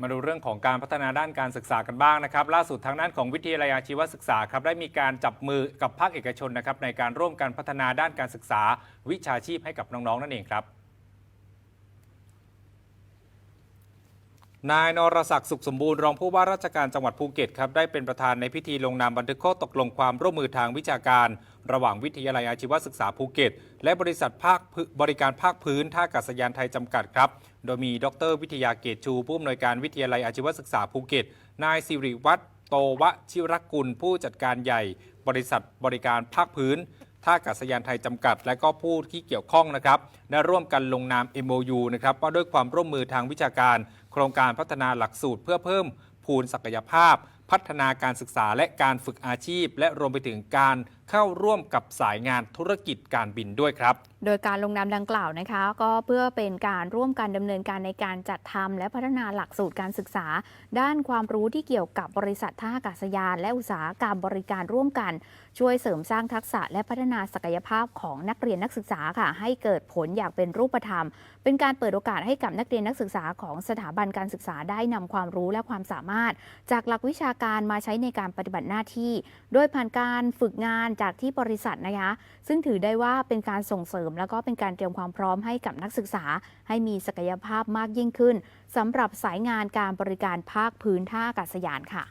มาดูเรื่องของการพัฒนาด้านการศึกษากันบ้างนะครับ ล่าสุดทางด้านของวิทยาลัยอาชีวศึกษาครับได้มีการจับมือกับภาคเอกชนนะครับในการร่วมกันพัฒนาด้านการศึกษาวิชาชีพให้กับน้องๆนั่นเองครับ นายนรศักดิ์สุขสมบูรณ์รองผู้ว่าราชการจังหวัดภูเก็ตครับได้เป็นประธานในพิธีลงนามบันทึกข้อตกลงความร่วมมือทางวิชาการ ระหว่างวิทยาลัยอาชีวศึกษาภูเก็ต และบริษัทภาคบริการภาคพื้นท่าอากาศยานไทยจำกัดครับ โดยมีดร วิทยาเกตชูผู้อำนวยการวิทยาลัยอาชีวศึกษาภูเก็ต นายสิริวัตรโตวชิรกุลผู้จัดการใหญ่ บริษัทบริการภาคพื้น ท่าอากาศยานไทยจำกัด และก็ผู้ที่เกี่ยวข้องนะครับได้ร่วมกันลงนาม MOU นะครับว่าด้วยความร่วมมือทางวิชาการ โครงการพัฒนาหลักสูตรเพื่อเพิ่มพูนศักยภาพ พัฒนาการศึกษาและการฝึกอาชีพ และรวมไปถึงการเข้าร่วมกับสายงานธุรกิจการบินด้วยครับ โดยการลงนามดังกล่าวนะคะ ก็เพื่อเป็นการร่วมกันดำเนินการในการจัดทำและพัฒนาหลักสูตรการศึกษา ด้านความรู้ที่เกี่ยวกับบริษัทท่าอากาศยาน และอุตสาหกรรมบริการร่วมกัน ช่วยเสริมสร้างทักษะและพัฒนาศักยภาพของนักเรียนนักศึกษาค่ะ ให้เกิดผลอย่างเป็นรูปธรรม เป็นการเปิดโอกาสให้กับนักเรียนนักศึกษาของสถาบันการศึกษาได้นำความรู้และความสามารถ จากหลักวิชาการมาใช้ในการปฏิบัติหน้าที่ โดยผ่านการฝึกงานจากที่บริษัทนะคะ ซึ่งถือได้ว่าเป็นการส่งเสริม แล้วก็เป็นการเตรียมความพร้อมให้กับนักศึกษา ให้มีศักยภาพมากยิ่งขึ้นสำหรับสายงานการบริการภาคพื้นท่าอากาศยานค่ะ